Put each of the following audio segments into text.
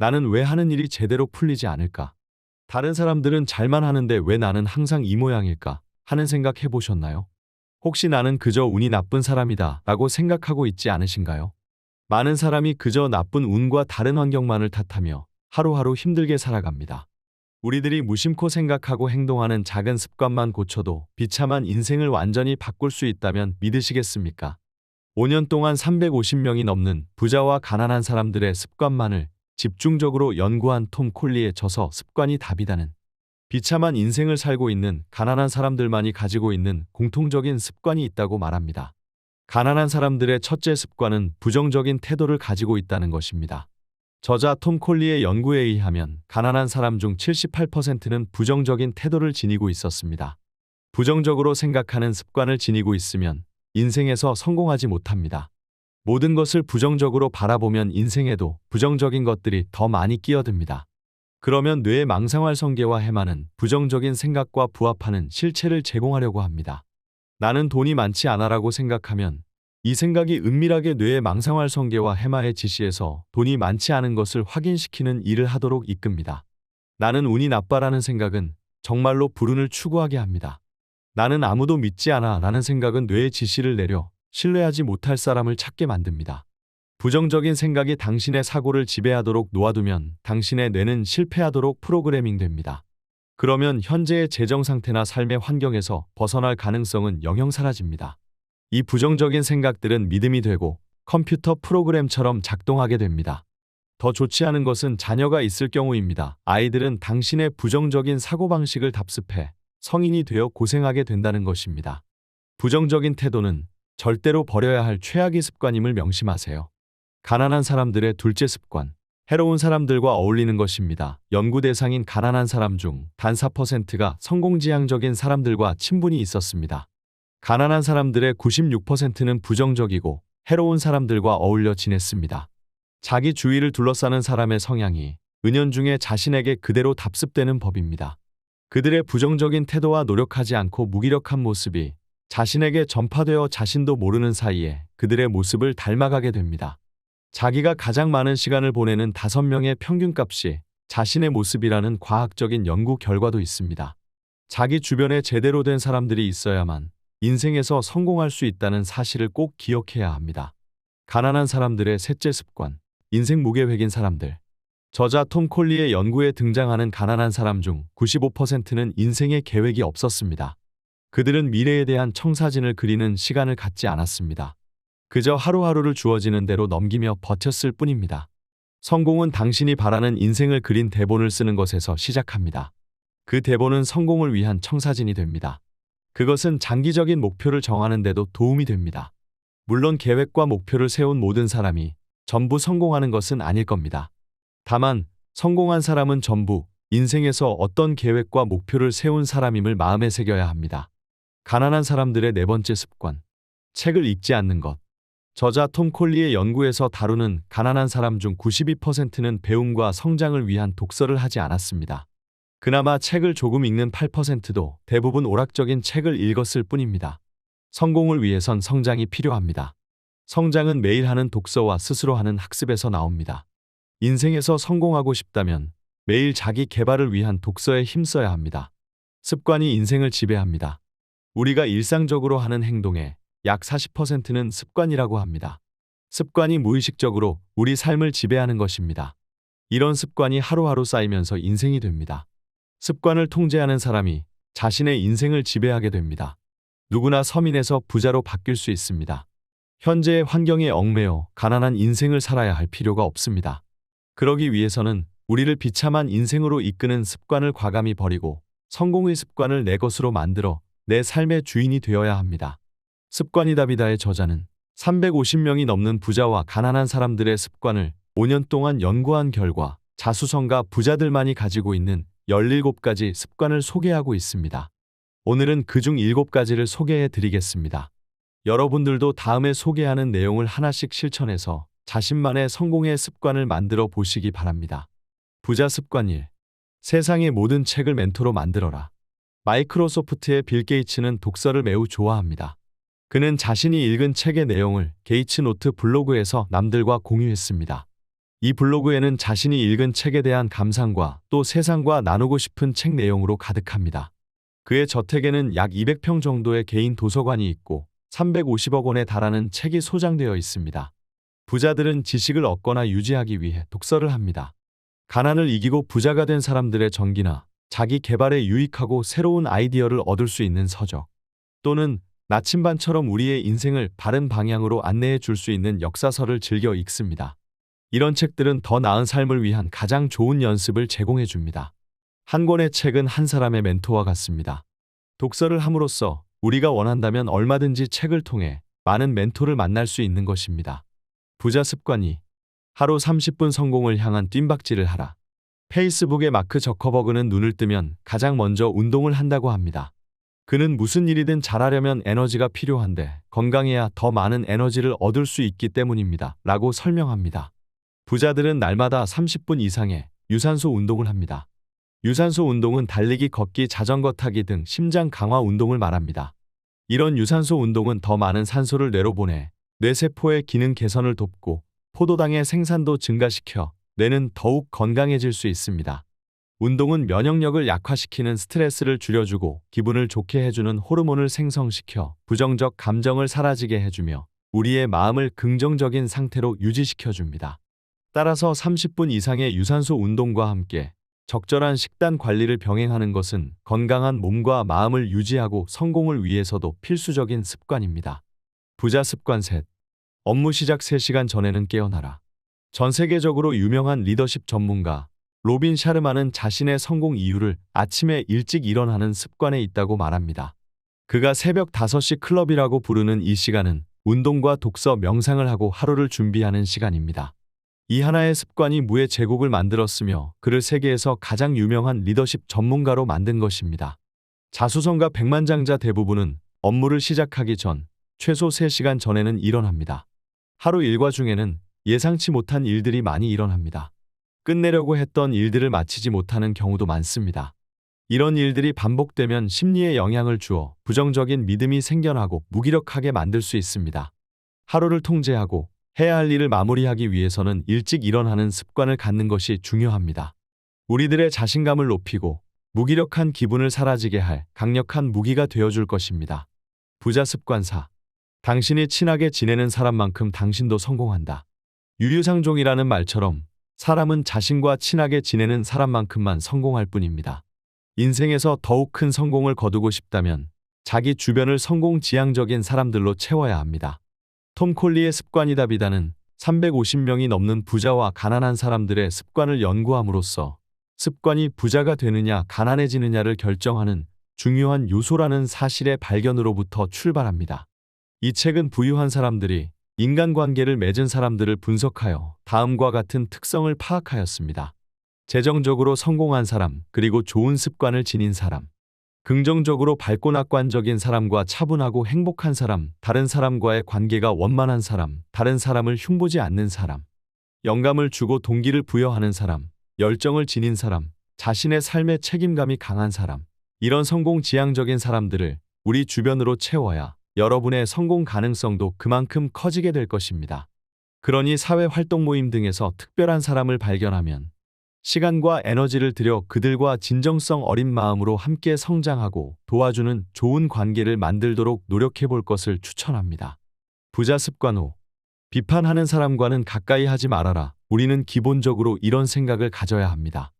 나는 왜 하는 일이 제대로 풀리지 않을까? 다른 사람들은 잘만 하는데 왜 나는 항상 이 모양일까? 하는 생각 해보셨나요? 혹시 나는 그저 운이 나쁜 사람이다 라고 생각하고 있지 않으신가요? 많은 사람이 그저 나쁜 운과 다른 환경만을 탓하며 하루하루 힘들게 살아갑니다. 우리들이 무심코 생각하고 행동하는 작은 습관만 고쳐도 비참한 인생을 완전히 바꿀 수 있다면 믿으시겠습니까? 5년 동안 350명이 넘는 부자와 가난한 사람들의 습관만을 집중적으로 연구한 톰 콜리의 저서 습관이 답이다는 비참한 인생을 살고 있는 가난한 사람들만이 가지고 있는 공통적인 습관이 있다고 말합니다. 가난한 사람들의 첫째 습관은 부정적인 태도를 가지고 있다는 것입니다. 저자 톰 콜리의 연구에 의하면 가난한 사람 중 78%는 부정적인 태도를 지니고 있었습니다. 부정적으로 생각하는 습관을 지니고 있으면 인생에서 성공하지 못합니다. 모든 것을 부정적으로 바라보면 인생에도 부정적인 것들이 더 많이 끼어듭니다. 그러면 뇌의 망상활 성계와 해마는 부정적인 생각과 부합하는 실체를 제공하려고 합니다. 나는 돈이 많지 않아라고 생각하면 이 생각이 은밀하게 뇌의 망상활 성계와 해마의 지시에서 돈이 많지 않은 것을 확인시키는 일을 하도록 이끕니다. 나는 운이 나빠라는 생각은 정말로 불운을 추구하게 합니다. 나는 아무도 믿지 않아 라는 생각은 뇌의 지시를 내려 신뢰하지 못할 사람을 찾게 만듭니다. 부정적인 생각이 당신의 사고를 지배하도록 놓아두면 당신의 뇌는 실패하도록 프로그래밍 됩니다. 그러면 현재의 재정 상태나 삶의 환경에서 벗어날 가능성은 영영 사라집니다. 이 부정적인 생각들은 믿음이 되고 컴퓨터 프로그램처럼 작동하게 됩니다. 더 좋지 않은 것은 자녀가 있을 경우입니다. 아이들은 당신의 부정적인 사고방식을 답습해 성인이 되어 고생하게 된다는 것입니다. 부정적인 태도는 절대로 버려야 할 최악의 습관임을 명심하세요. 가난한 사람들의 둘째 습관. 해로운 사람들과 어울리는 것입니다. 연구 대상인 가난한 사람 중 단 4%가 성공지향적인 사람들과 친분이 있었습니다. 가난한 사람들의 96%는 부정적이고 해로운 사람들과 어울려 지냈습니다. 자기 주위를 둘러싸는 사람의 성향이 은연중에 자신에게 그대로 답습되는 법입니다. 그들의 부정적인 태도와 노력하지 않고 무기력한 모습이 자신에게 전파되어 자신도 모르는 사이에 그들의 모습을 닮아가게 됩니다. 자기가 가장 많은 시간을 보내는 5명의 평균값이 자신의 모습이라는 과학적인 연구 결과도 있습니다. 자기 주변에 제대로 된 사람들이 있어야만 인생에서 성공할 수 있다는 사실을 꼭 기억해야 합니다. 가난한 사람들의 셋째 습관, 인생 무계획인 사람들. 저자 톰 콜리의 연구에 등장하는 가난한 사람 중 95%는 인생의 계획이 없었습니다. 그들은 미래에 대한 청사진을 그리는 시간을 갖지 않았습니다. 그저 하루하루를 주어지는 대로 넘기며 버텼을 뿐입니다. 성공은 당신이 바라는 인생을 그린 대본을 쓰는 것에서 시작합니다. 그 대본은 성공을 위한 청사진이 됩니다. 그것은 장기적인 목표를 정하는 데도 도움이 됩니다. 물론 계획과 목표를 세운 모든 사람이 전부 성공하는 것은 아닐 겁니다. 다만 성공한 사람은 전부 인생에서 어떤 계획과 목표를 세운 사람임을 마음에 새겨야 합니다. 가난한 사람들의 네 번째 습관. 책을 읽지 않는 것. 저자 톰 콜리의 연구에서 다루는 가난한 사람 중 92%는 배움과 성장을 위한 독서를 하지 않았습니다. 그나마 책을 조금 읽는 8%도 대부분 오락적인 책을 읽었을 뿐입니다. 성공을 위해선 성장이 필요합니다. 성장은 매일 하는 독서와 스스로 하는 학습에서 나옵니다. 인생에서 성공하고 싶다면 매일 자기 개발을 위한 독서에 힘써야 합니다. 습관이 인생을 지배합니다. 우리가 일상적으로 하는 행동의 약 40%는 습관이라고 합니다. 습관이 무의식적으로 우리 삶을 지배하는 것입니다. 이런 습관이 하루하루 쌓이면서 인생이 됩니다. 습관을 통제하는 사람이 자신의 인생을 지배하게 됩니다. 누구나 서민에서 부자로 바뀔 수 있습니다. 현재의 환경에 얽매여 가난한 인생을 살아야 할 필요가 없습니다. 그러기 위해서는 우리를 비참한 인생으로 이끄는 습관을 과감히 버리고 성공의 습관을 내 것으로 만들어 내 삶의 주인이 되어야 합니다. 습관이다비다의 저자는 350명이 넘는 부자와 가난한 사람들의 습관을 5년 동안 연구한 결과 자수성가 부자들만이 가지고 있는 17가지 습관을 소개하고 있습니다. 오늘은 그중 7가지를 소개해 드리겠습니다. 여러분들도 다음에 소개하는 내용을 하나씩 실천해서 자신만의 성공의 습관을 만들어 보시기 바랍니다. 부자 습관 1. 세상의 모든 책을 멘토로 만들어라. 마이크로소프트의 빌 게이츠는 독서를 매우 좋아합니다. 그는 자신이 읽은 책의 내용을 게이츠 노트 블로그에서 남들과 공유했습니다. 이 블로그에는 자신이 읽은 책에 대한 감상과 또 세상과 나누고 싶은 책 내용으로 가득합니다. 그의 저택에는 약 200평 정도의 개인 도서관이 있고 350억 원에 달하는 책이 소장되어 있습니다. 부자들은 지식을 얻거나 유지하기 위해 독서를 합니다. 가난을 이기고 부자가 된 사람들의 전기나 자기 개발에 유익하고 새로운 아이디어를 얻을 수 있는 서적 또는 나침반처럼 우리의 인생을 바른 방향으로 안내해 줄 수 있는 역사서를 즐겨 읽습니다. 이런 책들은 더 나은 삶을 위한 가장 좋은 연습을 제공해 줍니다. 한 권의 책은 한 사람의 멘토와 같습니다. 독서를 함으로써 우리가 원한다면 얼마든지 책을 통해 많은 멘토를 만날 수 있는 것입니다. 부자 습관이 하루 30분 성공을 향한 뜀박질을 하라. 페이스북의 마크 저커버그는 눈을 뜨면 가장 먼저 운동을 한다고 합니다. 그는 무슨 일이든 잘하려면 에너지가 필요한데 건강해야 더 많은 에너지를 얻을 수 있기 때문입니다. 라고 설명합니다. 부자들은 날마다 30분 이상의 유산소 운동을 합니다. 유산소 운동은 달리기, 걷기, 자전거 타기 등 심장 강화 운동을 말합니다. 이런 유산소 운동은 더 많은 산소를 뇌로 보내 뇌세포의 기능 개선을 돕고 포도당의 생산도 증가시켜 뇌는 더욱 건강해질 수 있습니다. 운동은 면역력을 약화시키는 스트레스를 줄여주고 기분을 좋게 해주는 호르몬을 생성시켜 부정적 감정을 사라지게 해주며 우리의 마음을 긍정적인 상태로 유지시켜줍니다. 따라서 30분 이상의 유산소 운동과 함께 적절한 식단 관리를 병행하는 것은 건강한 몸과 마음을 유지하고 성공을 위해서도 필수적인 습관입니다. 부자 습관 셋. 업무 시작 3시간 전에는 깨어나라. 전 세계적으로 유명한 리더십 전문가 로빈 샤르마는 자신의 성공 이유를 아침에 일찍 일어나는 습관에 있다고 말합니다. 그가 새벽 5시 클럽이라고 부르는 이 시간은 운동과 독서, 명상을 하고 하루를 준비하는 시간입니다. 이 하나의 습관이 무의 제국을 만들었으며 그를 세계에서 가장 유명한 리더십 전문가로 만든 것입니다. 자수성가 백만장자 대부분은 업무를 시작하기 전 최소 3시간 전에는 일어납니다. 하루 일과 중에는 예상치 못한 일들이 많이 일어납니다. 끝내려고 했던 일들을 마치지 못하는 경우도 많습니다. 이런 일들이 반복되면 심리에 영향을 주어 부정적인 믿음이 생겨나고 무기력하게 만들 수 있습니다. 하루를 통제하고 해야 할 일을 마무리하기 위해서는 일찍 일어나는 습관을 갖는 것이 중요합니다. 우리들의 자신감을 높이고 무기력한 기분을 사라지게 할 강력한 무기가 되어줄 것입니다. 부자 습관사. 당신이 친하게 지내는 사람만큼 당신도 성공한다. 유류상종이라는 말처럼 사람은 자신과 친하게 지내는 사람만큼만 성공할 뿐입니다. 인생에서 더욱 큰 성공을 거두고 싶다면 자기 주변을 성공 지향적인 사람들로 채워야 합니다. 톰 콜리의 습관이다 비다는 350명이 넘는 부자와 가난한 사람들의 습관을 연구함으로써 습관이 부자가 되느냐 가난해지느냐를 결정하는 중요한 요소라는 사실의 발견으로부터 출발합니다. 이 책은 부유한 사람들이 인간관계를 맺은 사람들을 분석하여 다음과 같은 특성을 파악하였습니다. 재정적으로 성공한 사람, 그리고 좋은 습관을 지닌 사람. 긍정적으로 밝고 낙관적인 사람과 차분하고 행복한 사람, 다른 사람과의 관계가 원만한 사람, 다른 사람을 흉보지 않는 사람. 영감을 주고 동기를 부여하는 사람, 열정을 지닌 사람, 자신의 삶의 책임감이 강한 사람. 이런 성공 지향적인 사람들을 우리 주변으로 채워야 여러분의 성공 가능성도 그만큼 커지게 될 것입니다. 그러니 사회 활동 모임 등에서 특별한 사람을 발견하면 시간과 에너지를 들여 그들과 진정성 어린 마음으로 함께 성장하고 도와주는 좋은 관계를 만들도록 노력해 볼 것을 추천합니다. 부자 습관 5. 비판하는 사람과는 가까이 하지 말아라. 우리는 기본적으로 이런 생각을 가져야 합니다.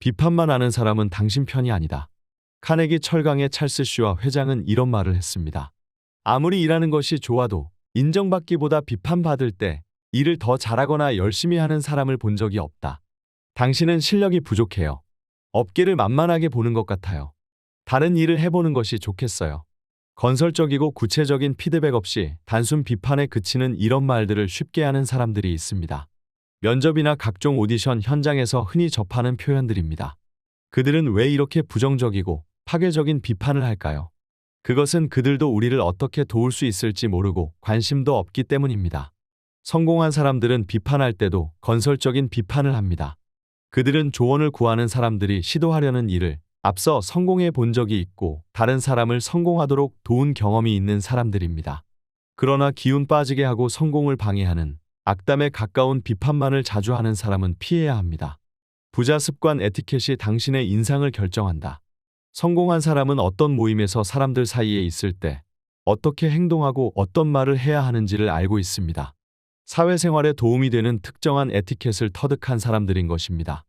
비판만 하는 사람은 당신 편이 아니다. 카네기 철강의 찰스 씨와 회장은 이런 말을 했습니다. 아무리 일하는 것이 좋아도 인정받기보다 비판받을 때 일을 더 잘하거나 열심히 하는 사람을 본 적이 없다. 당신은 실력이 부족해요. 업계를 만만하게 보는 것 같아요. 다른 일을 해보는 것이 좋겠어요. 건설적이고 구체적인 피드백 없이 단순 비판에 그치는 이런 말들을 쉽게 하는 사람들이 있습니다. 면접이나 각종 오디션 현장에서 흔히 접하는 표현들입니다. 그들은 왜 이렇게 부정적이고 파괴적인 비판을 할까요? 그것은 그들도 우리를 어떻게 도울 수 있을지 모르고 관심도 없기 때문입니다. 성공한 사람들은 비판할 때도 건설적인 비판을 합니다. 그들은 조언을 구하는 사람들이 시도하려는 일을 앞서 성공해 본 적이 있고 다른 사람을 성공하도록 도운 경험이 있는 사람들입니다. 그러나 기운 빠지게 하고 성공을 방해하는 악담에 가까운 비판만을 자주 하는 사람은 피해야 합니다. 부자 습관 에티켓이 당신의 인상을 결정한다. 성공한 사람은 어떤 모임에서 사람들 사이에 있을 때 어떻게 행동하고 어떤 말을 해야 하는지를 알고 있습니다. 사회생활에 도움이 되는 특정한 에티켓을 터득한 사람들인 것입니다.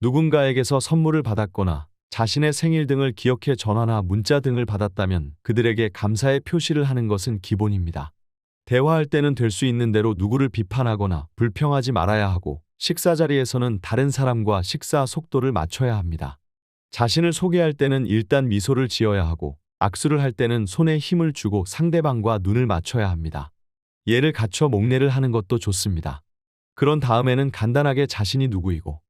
누군가에게서 선물을 받았거나 자신의 생일 등을 기억해 전화나 문자 등을 받았다면 그들에게 감사의 표시를 하는 것은 기본입니다. 대화할 때는 될 수 있는 대로 누구를 비판하거나 불평하지 말아야 하고 식사 자리에서는 다른 사람과 식사 속도를 맞춰야 합니다. 자신을 소개할 때는 일단 미소를 지어야 하고 악수를 할 때는 손에 힘을 주고 상대방과 눈을 맞춰야 합니다. 예를 갖춰 목례를 하는 것도 좋습니다. 그런 다음에는 간단하게 자신이 누구이고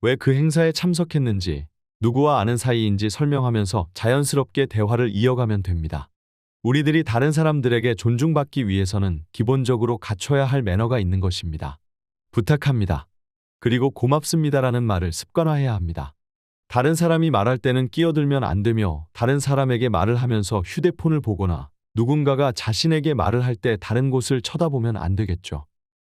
왜 그 행사에 참석했는지 누구와 아는 사이인지 설명하면서 자연스럽게 대화를 이어가면 됩니다. 우리들이 다른 사람들에게 존중받기 위해서는 기본적으로 갖춰야 할 매너가 있는 것입니다. 부탁합니다. 그리고 고맙습니다라는 말을 습관화해야 합니다. 다른 사람이 말할 때는 끼어들면 안 되며 다른 사람에게 말을 하면서 휴대폰을 보거나 누군가가 자신에게 말을 할 때 다른 곳을 쳐다보면 안 되겠죠.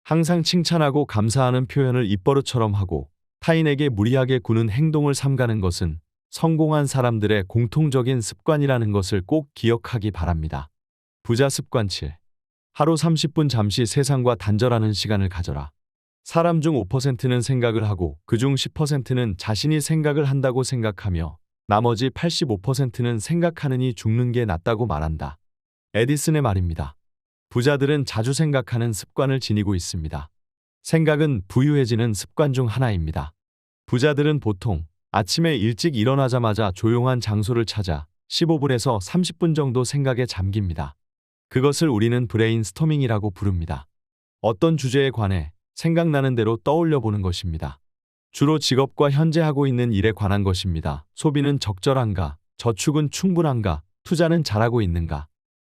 항상 칭찬하고 감사하는 표현을 입버릇처럼 하고 타인에게 무리하게 구는 행동을 삼가는 것은 성공한 사람들의 공통적인 습관이라는 것을 꼭 기억하기 바랍니다. 부자 습관 7. 하루 30분 잠시 세상과 단절하는 시간을 가져라. 사람 중 5%는 생각을 하고 그중 10%는 자신이 생각을 한다고 생각하며 나머지 85%는 생각하느니 죽는 게 낫다고 말한다. 에디슨의 말입니다. 부자들은 자주 생각하는 습관을 지니고 있습니다. 생각은 부유해지는 습관 중 하나입니다. 부자들은 보통 아침에 일찍 일어나자마자 조용한 장소를 찾아 15분에서 30분 정도 생각에 잠깁니다. 그것을 우리는 브레인 스토밍이라고 부릅니다. 어떤 주제에 관해 생각나는 대로 떠올려 보는 것입니다. 주로 직업과 현재 하고 있는 일에 관한 것입니다. 소비는 적절한가, 저축은 충분한가, 투자는 잘하고 있는가,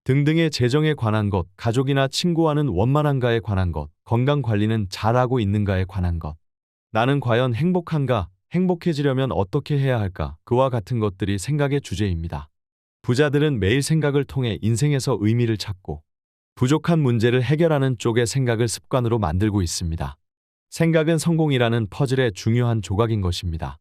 등등의 재정에 관한 것, 가족이나 친구와는 원만한가에 관한 것, 건강 관리는 잘하고 있는가에 관한 것. 나는 과연 행복한가, 행복해지려면 어떻게 해야 할까, 그와 같은 것들이 생각의 주제입니다. 부자들은 매일 생각을 통해 인생에서 의미를 찾고 부족한 문제를 해결하는 쪽의 생각을 습관으로 만들고 있습니다. 생각은 성공이라는 퍼즐의 중요한 조각인 것입니다.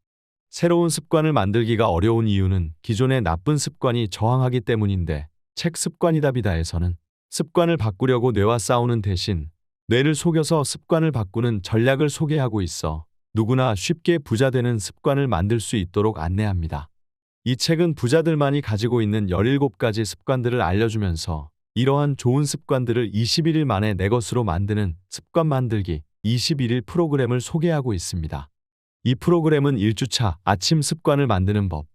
새로운 습관을 만들기가 어려운 이유는 기존의 나쁜 습관이 저항하기 때문인데 책 습관이다비다에서는 습관을 바꾸려고 뇌와 싸우는 대신 뇌를 속여서 습관을 바꾸는 전략을 소개하고 있어 누구나 쉽게 부자 되는 습관을 만들 수 있도록 안내합니다. 이 책은 부자들만이 가지고 있는 17가지 습관들을 알려주면서 이러한 좋은 습관들을 21일 만에 내 것으로 만드는 습관 만들기 21일 프로그램을 소개하고 있습니다. 이 프로그램은 1주차 아침 습관을 만드는 법,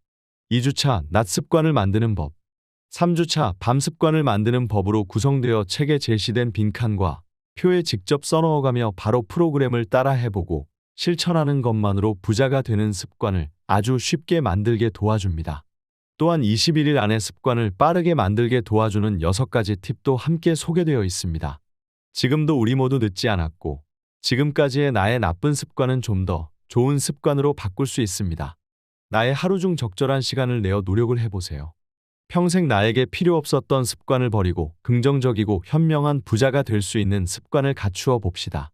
2주차 낮 습관을 만드는 법, 3주차 밤 습관을 만드는 법으로 구성되어 책에 제시된 빈칸과 표에 직접 써넣어가며 바로 프로그램을 따라 해보고 실천하는 것만으로 부자가 되는 습관을 아주 쉽게 만들게 도와줍니다. 또한 21일 안에 습관을 빠르게 만들게 도와주는 6가지 팁도 함께 소개되어 있습니다. 지금도 우리 모두 늦지 않았고 지금까지의 나의 나쁜 습관은 좀 더 좋은 습관으로 바꿀 수 있습니다. 나의 하루 중 적절한 시간을 내어 노력을 해보세요. 평생 나에게 필요 없었던 습관을 버리고 긍정적이고 현명한 부자가 될 수 있는 습관을 갖추어 봅시다.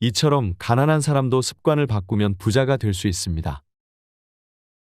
이처럼 가난한 사람도 습관을 바꾸면 부자가 될 수 있습니다.